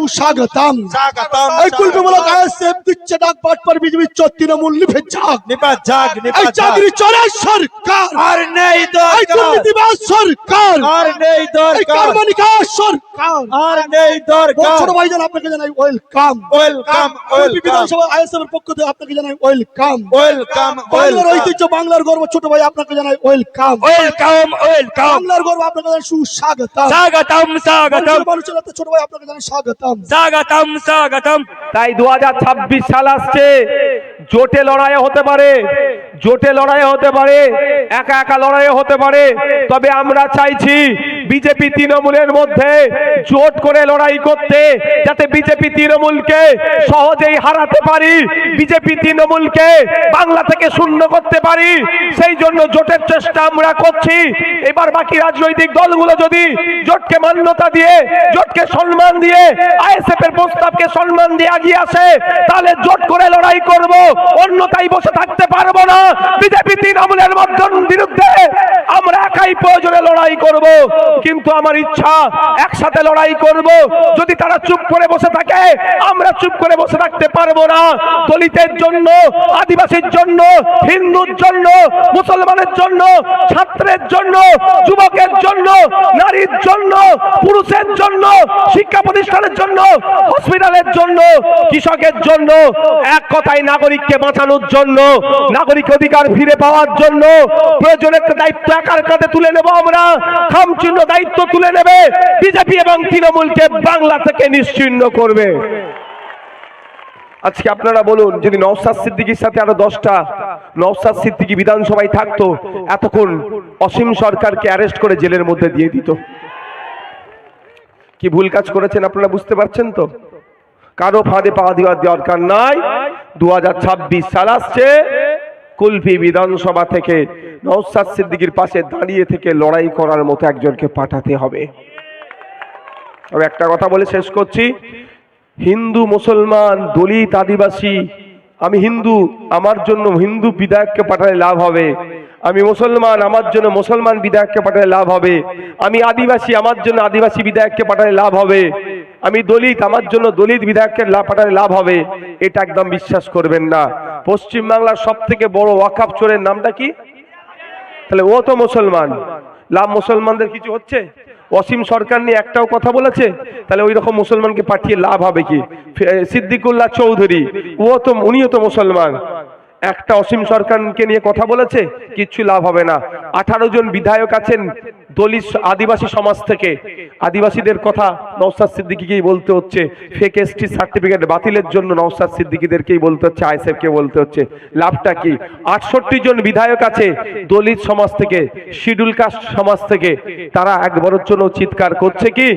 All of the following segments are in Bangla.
সুস্বাগতম স্বাগতম এই কুলপিমূলক আইএসএফ দিচ্ছে ডাক পাট পর বিজেপি চোর তৃণমূল লিখে যাক নিপাত জাগ এই নিপাত জাগ চাকরি চলে সরকার আর নেই এই দরকার দুর্নীতিবাজ সরকার আর নেই এই দরকার কারমানিকা সরকার আর নেই দরকার ছোট ভাইজান আপনাকে জানাই ওয়েলকাম ওয়েলকাম ওয়েলকাম বিধানসভা আইএসএফ এর পক্ষ থেকে আপনাকে জানাই ওয়েলকাম ওয়েলকাম বাংলার ঐতিহ্য বাংলার গর্ব ছোট ভাই আপনাকে জানাই ওয়েলকাম ওয়েলকাম ওয়েলকাম বাংলার গর্ব আপনাকে জানাই সুস্বাগতম স্বাগতম স্বাগতম মানুষের মানুষের হাতে ছোট ভাই আপনাকে জানাই স্বাগতম স্বাগতম স্বাগতম। তাই দু হাজার ছাব্বিশ সাল আসছে। জোটে লড়াই হতে পারে। জোটে লড়াই হতে পারে, একা একা লড়াই হতে পারে। তবে আমরা চাইছি বিজেপি তৃণমূলের মধ্যে জোট করে লড়াই করতে, যাতে বিজেপি তৃণমূলকে সহজেই হারাতে পারি, বিজেপি তৃণমূলকে বাংলা থেকে শূন্য করতে পারি। সেই জন্য জোটের চেষ্টা আমরা করছি। এবার বাকি রাজনৈতিক দলগুলো যদি জোটকে মান্যতা দিয়ে, জোটকে সম্মান দিয়ে, আইএসএফ এর প্রস্তাবকে সম্মান দিয়ে এগিয়ে আসে, তাহলে জোট করে লড়াই করব অন্যতাই বসে থাকতে পারব না। বিজেপি তৃণমূলের মাধ্যম বিরুদ্ধে আমরা প্রয়োজনে লড়াই করব, কিন্তু আমার ইচ্ছা একসাথে লড়াই করব। যদি তারা চুপ করে বসে থাকে, আমরা চুপ করে বসে থাকতে পারব না। দলিতের জন্য, আদিবাসীর জন্য, হিন্দুর জন্য, মুসলমানের জন্য, ছাত্রের জন্য, যুবকের জন্য, নারীর জন্য, পুরুষের জন্য, শিক্ষা প্রতিষ্ঠানের জন্য, হসপিটালের জন্য, কৃষকের জন্য, এক কথায় নাগরিককে বাঁচানোর জন্য, নাগরিক অধিকার ফিরে পাওয়ার জন্য, প্রয়োজনের দায়িত্ব একার কাঁধে নেব আমরা। খামচিহ্ন দায়িত্ব তুলে নেবে। বিজেপি এবং তৃণমূলকে বাংলা থেকে নিশ্চিহ্ন করবে। আজকে আপনারা বলুন, যদি নওসাদ সিদ্দিকির সাথে আরও দশটা, নওসাদ সিদ্দিকি বিধানসভায় থাকতো, এতক্ষণ অসীম সরকারকে অ্যারেস্ট করে জেলের মধ্যে দিয়ে দিত। কি ভুল কাজ করেছেন আপনারা বুঝতে পারছেন তো? কারও ফাঁদে পা দেওয়ার দরকার নাই। দু হাজার ছাব্বিশ সাল আসছে। কুলফি বিধানসভা থেকে নওসাদ সিদ্দিকির পাশে দাঁড়িয়ে থেকে লড়াই করার মতো একজনকে পাঠাতে হবে। তবে একটা কথা বলে শেষ করছি। হিন্দু, মুসলমান, দলিত, আদিবাসী, আমি হিন্দু, আমার জন্য হিন্দু বিধায়ককে পাঠালে লাভ হবে। আমি মুসলমান, আমার জন্য মুসলমান বিধায়ককে পাঠালে লাভ হবে। আমি আদিবাসী, আমার জন্য আদিবাসী বিধায়ককে পাঠালে লাভ হবে। আমি দলিত, আমার জন্য দলিত বিধায়ককে পাঠালে লাভ হবে। এটা একদম বিশ্বাস করবেন না। পশ্চিমবাংলার সব থেকে বড় ওয়াকাপ চোরের নামটা কি? তাহলে ও তো মুসলমান। লাভ মুসলমানদের কিছু হচ্ছে? অসীম সরকার নিয়ে একটাও কথা বলেছে? তাহলে ওই রকম মুসলমানকে পাঠিয়ে লাভ হবে কি? সিদ্দিকুল্লাহ চৌধুরী, ও তো, উনিও তো মুসলমান। একটা অসীম সরকারকে নিয়ে কথা বলেছে, কিচ্ছু লাভ হবে না। আঠারো জন বিধায়ক আছেন দলিত আদিবাসী সমাজ থেকে আদিবাসীদের কথা নওসাদ সিদ্দিকিকেই বলতে হচ্ছে ফেক এসটি সার্টিফিকেট বাতিলের জন্য নওসাদ সিদ্দিকিদেরকেই বলতে হচ্ছে আইসেফকে বলতে হচ্ছে। লাভটা কি? আটষট্টি জন বিধায়ক আছে দলিত সমাজ থেকে, শিডিউল কাস্ট সমাজ থেকে। তারা একবারের জন্য চিৎকার করছে কি?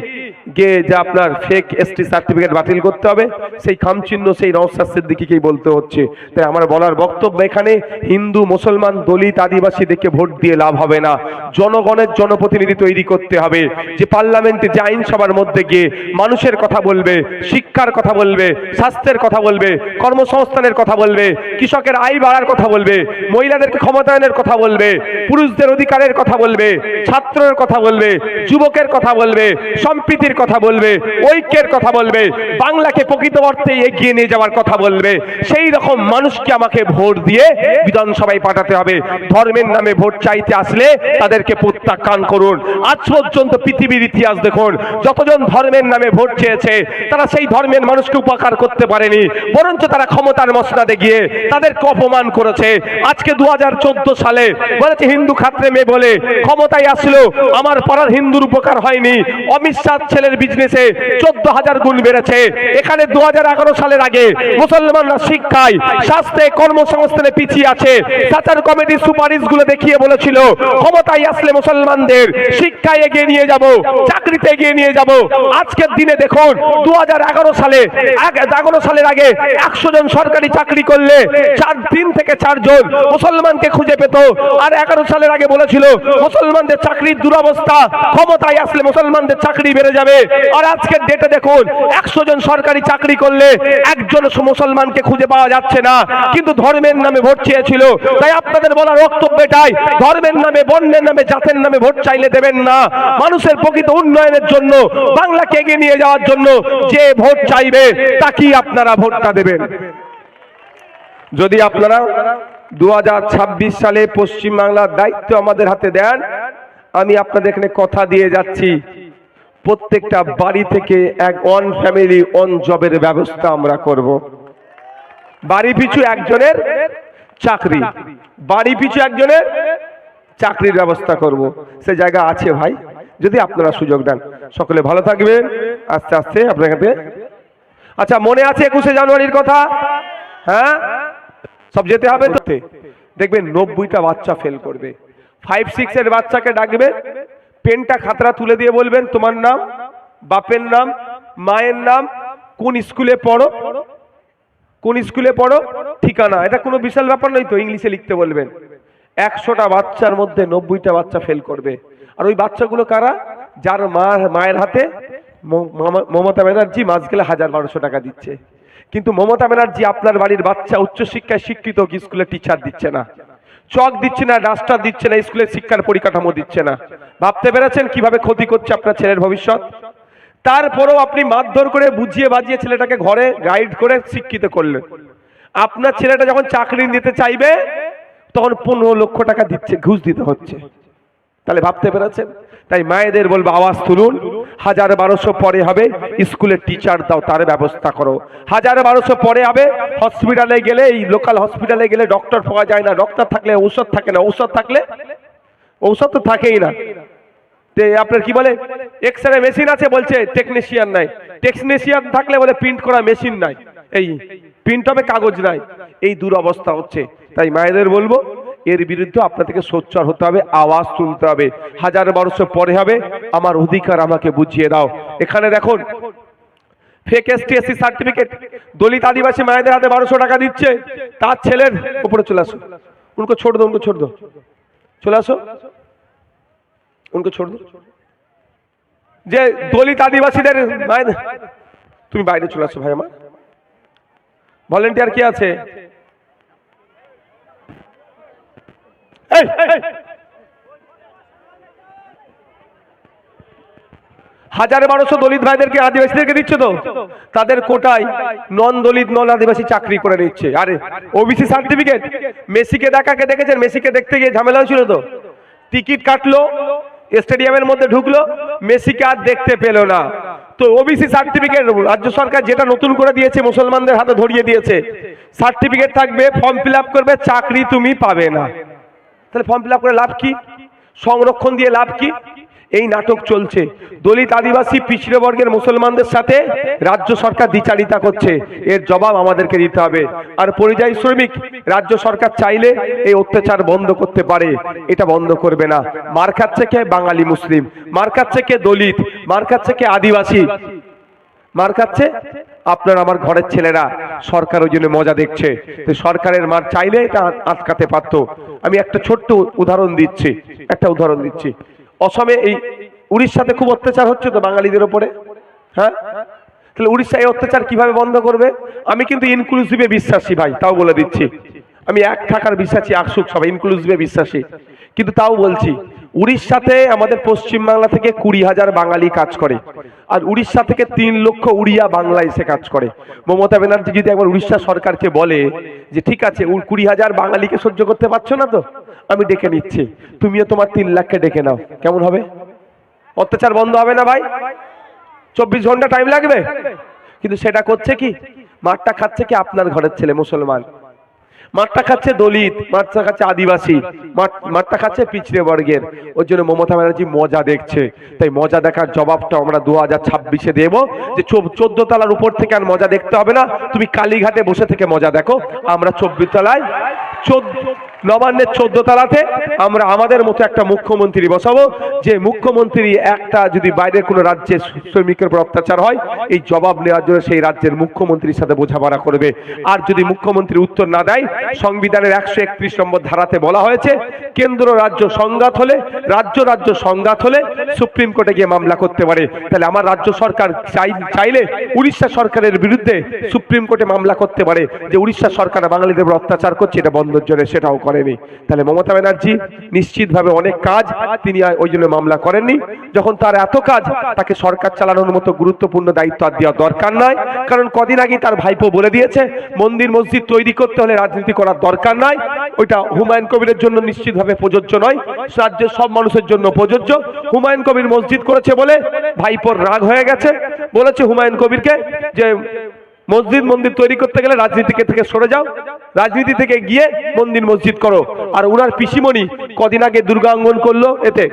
গিয়ে যে আপনার ফেক এসটি সার্টিফিকেট বাতিল করতে হবে, সেই খামচিহ্ন সেই নওসাদ সিদ্দিকিকেই বলতে হচ্ছে। তাই আমার বলার বক্তব্য এখানে, হিন্দু, মুসলমান, দলিত আদিবাসী দেখে ভোট দিয়ে লাভ হবে না। জনগণের জনপ্রতিনিধি তৈরি করতে হবে যে পার্লামেন্টে যে আইনসভার মধ্যে গিয়ে মানুষের কথা বলবে শিক্ষার কথা বলবে স্বাস্থ্যের কথা বলবে কর্মসংস্থানের কথা বলবে কৃষকের আয় বাড়ার কথা বলবে মহিলাদেরকে ক্ষমতায়নের কথা বলবে পুরুষদের অধিকারের কথা বলবে ছাত্রের কথা বলবে যুবকের কথা বলবে সম্প্রীতির কথা বলবে ঐক্যের কথা বলবে বাংলাকে প্রকৃত অর্থে এগিয়ে নিয়ে যাওয়ার কথা বলবে সেই রকম মানুষকে আমাকে ভোট দিয়ে বিধানসভায় পাঠাতে হবে ধর্মের নামে ভোট চাইতে আসলে তাদেরকে প্রত্যাখ্যান করুন। আজ পর্যন্ত পৃথিবীর ইতিহাস দেখুন, যতজন ধর্মের নামে ভোট চেয়েছে, তারা সেই ধর্মের মানুষকে উপকার করতে পারেনি, বরঞ্চ তারা ক্ষমতার মসনাদে গিয়ে তাদেরকে অপমান করেছে। আজকে দু সালে বলেছে, হিন্দু খাত্রে মেয়ে বলে ক্ষমতায় আসলো, আমার পাড়ার হিন্দুর উপকার হয়নি। অমিত শাহ ছেলের বিজনেসে চোদ্দ হাজার গুণ বেড়েছে। এখানে দু হাজার এগারো সালের আগে মুসলমানরা শিক্ষায় স্বাস্থ্যে কর্মসংস্থানে পিছিয়ে আছে। সাচার কমিটির সুপারিশগুলো দেখিয়ে বলেছিল, ক্ষমতায় আসলে মুসলমানদের শিক্ষায় এগিয়ে নিয়ে যাব, চাকরিতে এগিয়ে নিয়ে যাব। আজকের দিনে দেখুন দু হাজার এগারো সালে এগারো সালের আগে একশো জন সরকারি চাকরি করলে চার তিন থেকে চারজন মুসলমানকে খুঁজে পেত। আর এগারো সালের আগে বলেছিল, মুসলমানদের চাকরির দুরবস্থা, ক্ষমতায় আসলে মুসলমানদের চাকরি বেড়ে যাবে। আর আজকের ডেটে দেখুন, একশো জন সরকারি চাকরি করলে একজন মুসলমানকে খুঁজে পাওয়া যাচ্ছে না। কিন্তু ধর্মের নামে ভোট চেয়েছিল। তাই আপনাদের বলার বক্তব্য এটাই, ধর্মের নামে, বর্ণের নামে, জাতের নামে ভোট চাইলে দেবেন না। মানুষের প্রকৃত উন্নয়নের জন্য, বাংলাকে এগিয়ে নিয়ে যাওয়ার জন্য যে ভোট চাইবে, তাকেই আপনারা ভোটটা দেবেন। যদি আপনারা দু সালে পশ্চিমবাংলার দায়িত্ব আমাদের হাতে দেন, আমি আপনাদের এখানে কথা দিয়ে যাচ্ছি। প্রত্যেকটা বাড়ি থেকে এক অন ফ্যামিলি অন জবের ব্যবস্থা আমরা করব। বাড়ি পিছু একজনের চাকরি, বাড়ি পিছু একজনের চাকরির ব্যবস্থা করব। সে জায়গা আছে ভাই, যদি আপনারা সুযোগ দেন। সকলে ভালো থাকবেন। আস্তে আস্তে আপনার কাছে। আচ্ছা মনে আছে একুশে জানুয়ারির কথা? হ্যাঁ? সব যেতে হবে তো? দেখবেন নব্বইটা বাচ্চা ফেল করবে। ফাইভ সিক্স এর বাচ্চাকে ডাকবে। পেনটা খাতরা তুলে দিয়ে বলবেন, তোমার নাম, বাপের নাম, মায়ের নাম, কোন স্কুলে পড়ো? কোন স্কুলে পড়ো? ঠিকানা। এটা কোনো বিশাল ব্যাপার নয় তো, ইংলিশে লিখতে বলবেন। একশোটা বাচ্চার মধ্যে নব্বইটা বাচ্চা ফেল করবে। আর ওই বাচ্চাগুলো কারা? যার মা মায়ের হাতে মম- মমতা ব্যানার্জি মাস গেলে হাজার বারোশো টাকা দিচ্ছে। কিন্তু মমতা ব্যানার্জি আপনার বাড়ির বাচ্চা উচ্চশিক্ষায় শিক্ষিত স্কুলে টিচার দিচ্ছে না? চক দিচ্ছে না, ডাস্টার দিচ্ছে না, স্কুলের শিক্ষার পরিকাঠামো দিচ্ছে না। ভাবতে পেরেছেন কীভাবে ক্ষতি করছে আপনার ছেলের ভবিষ্যৎ? তারপরেও আপনি মারধর করে বুঝিয়ে বাজিয়ে ছেলেটাকে ঘরে গাইড করে শিক্ষিত করলেন। আপনার ছেলেটা যখন চাকরি নিতে চাইবে তখন পনেরো লক্ষ টাকা দিচ্ছে, ঘুষ দিতে হচ্ছে। তাহলে ভাবতে পেরেছেন? তাই মায়েদের বলব, আওয়াজ তুলুন। হাজার বারোশো পরে হবে, স্কুলের টিচার দাও, তার ব্যবস্থা করো। হাজার বারোশো পরে হবে হসপিটালে গেলে, এই লোকাল হসপিটালে গেলে ডক্টর পাওয়া যায় না। ডক্টর থাকলে ঔষধ থাকে না। ঔষধ থাকলে? ঔষধ তো থাকেই না। তে আপনার কি বলে? এক্স রে মেশিন আছে বলছে টেকনিশিয়ান নাই। টেকনিশিয়ান থাকলে বলে প্রিন্ট করা মেশিন নাই। এই প্রিন্ট হবে, কাগজ নাই। এই দুরবস্থা হচ্ছে। তাই মায়েদের বলব, এর বিরুদ্ধে আপনাদেরকে সোচ্চার হতে হবে, আওয়াজ তুলতে হবে। হাজার বারোশো পরে হবে, আমার অধিকার আমাকে বুঝিয়ে দাও। এখানে দেখুন fake ST SC certificate Dalit Adivasi মায়েদের হাতে বারোশো টাকা দিচ্ছে, তার ছেলের উপরে চলে আসো। উনকো ছোট দো, উনকো ছোট দো। চলে আসো। উনকো ছোট দো। যে দলিত আদিবাসীদের তুমি বাইরে চলে আসো ভাই আমার ভলেন্টিয়ার কে আছে এই, এই, হাজার বারোশো দলিত ভাইদেরকে আদিবাসীদেরকে দিচ্ছে তো? তাদের কোটায় নন দলিত নন আদিবাসী চাকরি করে নিচ্ছে। আরে ওবিসি সার্টিফিকেট মেসিকে দেখাকে দেখেছেন? মেসিকে দেখতে গিয়ে ঝামেলা হয়েছিল তো? টিকিট কাটলো, স্টেডিয়ামের মধ্যে ঢুকলো, মেসিকে আর দেখতে পেল না। তো ওবিসি সার্টিফিকেট রাজ্য সরকার যেটা নতুন করে দিয়েছে, মুসলমানদের হাতে ধরিয়ে দিয়েছে সার্টিফিকেট থাকবে ফর্ম ফিল করবে, চাকরি তুমি পাবে না। তাহলে ফর্ম ফিল করে লাভ কি? সংরক্ষণ দিয়ে লাভ কি? এই নাটক চলছে। দলিত আদিবাসী পিছড়ে বর্গের মুসলমানদের সাথে রাজ্য সরকার দ্বিচারিতা করছে। এর জবাব আমাদেরকে দিতে হবে। আর পরিযায়ী শ্রমিক, রাজ্য সরকার চাইলে এই অত্যাচার বন্ধ করতে পারে। এটা বন্ধ করবে না। মার খাচ্ছে কে? বাঙালি মুসলিম। মার খাচ্ছে কে? দলিত। মার খাচ্ছে কে? আদিবাসী। মার খাচ্ছে আপনার আমার ঘরের ছেলেরা সরকার ওই জন্য মজা দেখছে। তো সরকারের মার চাইলে এটা আটকাতে পারতো। আমি একটা ছোট্ট উদাহরণ দিচ্ছি, একটা উদাহরণ দিচ্ছি। অসমে এই উড়িষ্যাতে খুব অত্যাচার হচ্ছে তো বাঙালিদের ওপরে? হ্যাঁ? তাহলে উড়িষ্যা এই অত্যাচার কীভাবে বন্ধ করবে? আমি কিন্তু ইনক্লুসিভে বিশ্বাসী ভাই, তাও বলে দিচ্ছি। আমি এক থাকার বিশ্বাসী আকসুক সবাই ইনক্লুসিভে বিশ্বাসী। কিন্তু তাও বলছি উড়িষ্যাতে আমাদের পশ্চিমবাংলা থেকে কুড়ি হাজার বাঙালি কাজ করে। আর উড়িষ্যা থেকে তিন লক্ষ উড়িয়া বাংলা এসে কাজ করে। মমতা ব্যানার্জি যদি একবার উড়িষ্যা সরকারকে বলে যে, ঠিক আছে কুড়ি হাজার বাঙালিকে সহ্য করতে পারছ না তো? আমি ডেকে নিচ্ছি। তুমিও তোমার তিন লাখকে ডেকে নাও। কেমন হবে? অত্যাচার বন্ধ হবে না ভাই? চব্বিশ ঘণ্টা টাইম লাগবে? কিন্তু সেটা করছে কি? মাঠটা খাচ্ছে কি আপনার ঘরের ছেলে মুসলমান? মাঠটা খাচ্ছে দলিত, মাঠটা খাচ্ছে আদিবাসী, মাঠ- মাঠটা খাচ্ছে পিছড়ে বর্গের। ওর জন্য মমতা ব্যানার্জি মজা দেখছে। তাই মজা দেখার জবাবটা আমরা দু হাজার ছাব্বিশে দেবো যে চোদ্দ তলার উপর থেকে আর মজা দেখতে হবে না। তুমি কালীঘাটে বসে থেকে মজা দেখো। আমরা চব্বিশ তলায় চোদ্দ নবান্নের চোদ্দ তালাতে আমরা আমাদের মতো একটা মুখ্যমন্ত্রী বসাবো। যে মুখ্যমন্ত্রী একটা যদি বাইরের কোনো রাজ্যের শ্রমিকের উপর অত্যাচার হয়, এই জবাব নেওয়ার জন্য সেই রাজ্যের মুখ্যমন্ত্রীর সাথে বোঝাপড়া করবে। আর যদি মুখ্যমন্ত্রী উত্তর না দেয়, সংবিধানের একশো একত্রিশ নম্বর ধারাতে বলা হয়েছে, কেন্দ্র রাজ্য সংঘাত হলে, রাজ্য রাজ্য সংঘাত হলে সুপ্রিম কোর্টে গিয়ে মামলা করতে পারে। তাহলে আমার রাজ্য সরকার চাই- চাইলে উড়িষ্যা সরকারের বিরুদ্ধে সুপ্রিম কোর্টে মামলা করতে পারে। যে উড়িষ্যা সরকার বাঙালিদের উপর অত্যাচার করছে, এটা বন্ধের জন্য সেটাও করে করেনি। তাহলে মমতা ব্যানার্জি নিশ্চিতভাবে অনেক কাজ তিনি ওই জন্য মামলা করেননি। যখন তার এত কাজ, তাকে সরকার চালানোর মতো গুরুত্বপূর্ণ দায়িত্ব আর দেওয়া দরকার নয় কারণ কদিন আগে তার ভাইপো বলে দিয়েছে, মন্দির মসজিদ তৈরি করতে হলে রাজনীতি করার দরকার নাই। ওইটা হুমায়ুন কবিরের জন্য নিশ্চিতভাবে প্রযোজ্য নয়। রাজ্যের সব মানুষের জন্য প্রযোজ্য। হুমায়ুন কবির মসজিদ করেছে বলে ভাইপোর রাগ হয়ে গেছে। বলেছে হুমায়ুন কবিরকে যে মসজিদ মন্দির তৈরি করতে গেলে রাজনীতি থেকে সরে যাও, রাজনীতি থেকে গিয়ে মন্দির মসজিদ করো। আর উনার পিসিমণি কদিন আগে দুর্গাঙ্গন করল এতে।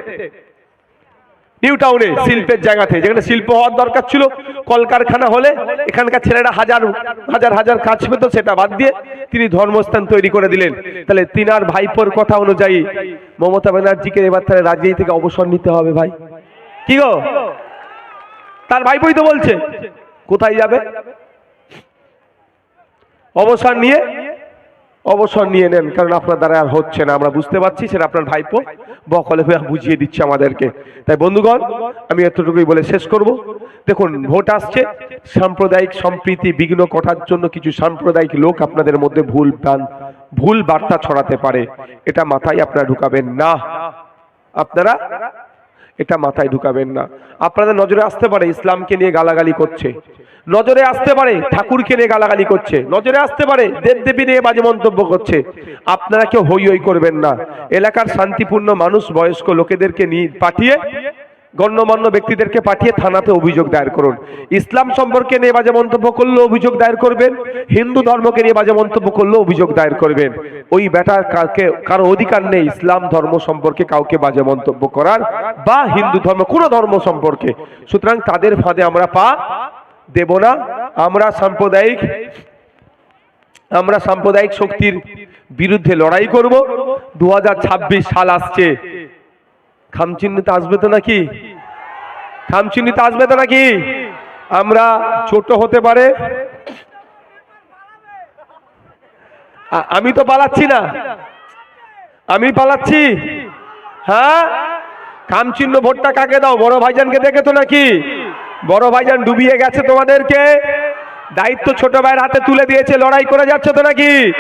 নিউ টাউনে শিল্পের জায়গাতে, যেখানে শিল্প হওয়ার দরকার ছিল। কলকারখানা হলে এখানকার ছেলেরা হাজার হাজার হাজার কাজ পেত, সেটা বাদ দিয়ে তিনি ধর্মস্থান তৈরি করে দিলেন। তাহলে তিনার ভাইপোর কথা অনুযায়ী মমতা ব্যানার্জিকে এবার তাহলে রাজনীতি থেকে অবসর নিতে হবে ভাই। কি গো? তার ভাইপোই তো বলছে। কোথায় যাবে? অবসর নিয়ে অবসর নিয়ে নেন, কারণ আপনার দ্বারা আর হচ্ছে না। আমরা বুঝতে পারছি সেটা আপনার ভাইপো। বকলে হয়ে বুঝিয়ে দিচ্ছে আমাদেরকে। তাই বন্ধুগণ, আমি এতটুকুই বলে শেষ করব। দেখুন, ভোট আসছে। সাম্প্রদায়িক সম্প্রীতি বিঘ্ন করার জন্য কিছু সাম্প্রদায়িক লোক আপনাদের মধ্যে ভুল প্রাণ ভুল বার্তা ছড়াতে পারে। এটা মাথায় আপনারা ঢুকাবেন না। আপনারা এটা মাথায় ঢুকাবেন না। আপনাদের নজরে আসতে পারে, ইসলামকে নিয়ে গালাগালি করছে। নজরে আসতে পারে, ঠাকুরকে নিয়ে গালাগালি করছে। নজরে আসতে পারে, দেবদেবী নিয়ে বাজে মন্তব্য করছে। আপনারা কেউ হই হই করবেন না। এলাকার শান্তিপূর্ণ মানুষ, বয়স্ক লোকেদেরকে নিয়ে পাঠিয়ে, গণ্যমান্য ব্যক্তিদেরকে পাঠিয়ে থানাতে অভিযোগ দায়ের করুন। ইসলাম সম্পর্কে নিয়ে বাজে মন্তব্য করলেও অভিযোগ দায়ের করবেন। হিন্দু ধর্মকে নিয়ে বাজে মন্তব্য করলেও অভিযোগ দায়ের করবেন। ওই বেটার কাকে, কারও অধিকার নেই ইসলাম ধর্ম সম্পর্কে কাউকে বাজে মন্তব্য করার, বা হিন্দু ধর্ম, কোনো ধর্ম সম্পর্কে। সুতরাং তাদের ফাঁদে আমরা পা দেব না। আমরা সাম্প্রদায়িক আমরা সাম্প্রদায়িক শক্তির বিরুদ্ধে লড়াই করব। দু হাজার ছাব্বিশ সাল আসছে। খামচিহ্নিতে আসবে তো নাকি? খামচিহ্নিতে আসবে তো নাকি? আমরা ছোট হতে পারে। আমি তো পালাচ্ছি না। আমি পালাচ্ছি। হ্যাঁ? খামচিহ্ন ভোটটা কাকে দাও? বড় ভাইজানকে দেখে তো নাকি? বড় ভাইজান ডুবিয়ে গেছে তোমাদেরকে। দায়িত্ব ছোট ভাইয়ের হাতে তুলে দিয়েছে, লড়াই করে যাচ্ছে তো নাকি?